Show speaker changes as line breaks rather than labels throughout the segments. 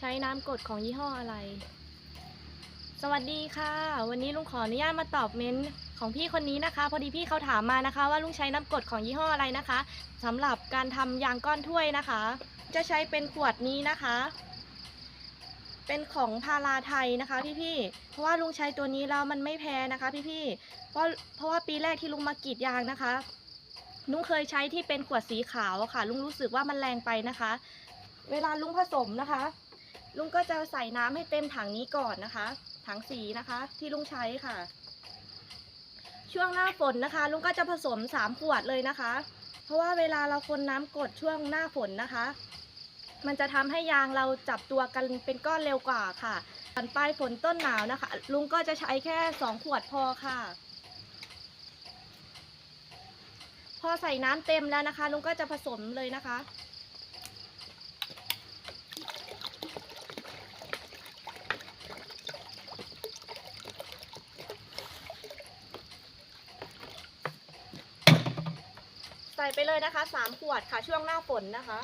ใช้น้ำกรดของยี่ห้ออะไร สวัสดีค่ะ วันนี้ลุงขออนุญาตมาตอบเมนต์ของพี่คนนี้นะคะ พอดีพี่เขาถามมานะคะ ว่าลุงใช้น้ำกรดของยี่ห้ออะไรนะคะสำหรับการทำยางก้อนถ้วยนะคะ จะใช้เป็นขวดนี้นะคะ เป็นของพาราไทยนะคะพี่ๆเพราะว่าลุงใช้ตัวนี้แล้วมันไม่แพ้นะคะ พี่ๆเพราะเพราะว่าปีแรกที่ลุงมากรีดยางนะคะลุงเคยใช้ที่เป็นขวดสีขาวอะค่ะ ลุงรู้สึกว่ามันแรงไปนะคะ เวลาลุงผสมนะคะ ลุงก็จะใส่น้ำให้เต็มถังนี้ก่อนนะคะ ถังสีนะคะที่ลุงใช้ค่ะ ช่วงหน้าฝนนะคะ ลุงก็จะผสมสามขวดเลยนะคะ เพราะว่าเวลาเราคนน้ำกดช่วงหน้าฝนนะคะ มันจะทำให้ยางเราจับตัวกันเป็นก้อนเร็วกว่าค่ะตอนปลายฝนต้นหนาวนะคะ ลุงก็จะใช้แค่สองขวดพอค่ะพอใส่น้ำเต็มแล้วนะคะ ลุงก็จะผสมเลยนะคะ ส่ไปเลยนะคะสามขวดค่ะช่วงหน้าฝนนะคะ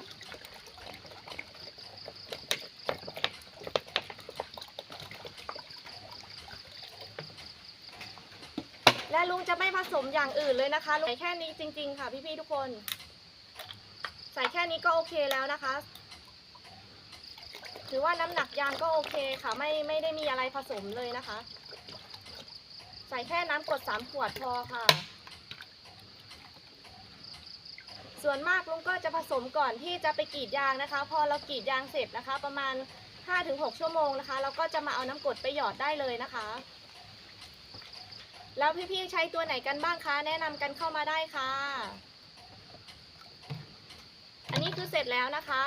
และลุงจะไม่ผสมอย่างอื่นเลยนะคะใส่แค่นี้จริง ๆ ค่ะพี่ๆทุกคน ใส่แค่นี้ก็โอเคแล้วนะคะถือว่าน้ำหนักยางก็โอเคค่ะ ไม่ไม่ได้มีอะไรผสมเลยนะคะ ใส่แค่น้ำกรดสามขวดพอค่ะ ส่วนมากลุงก็จะผสมก่อนที่จะไปกรีดยางนะคะ พอเรากรีดยางเสร็จนะคะ ประมาณ 5-6 ชั่วโมงนะคะ เราก็จะมาเอาน้ำกรดไปหยอดได้เลยนะคะ แล้วพี่ๆใช้ตัวไหนกันบ้างคะ แนะนำกันเข้ามาได้ค่ะ อันนี้คือเสร็จแล้วนะคะ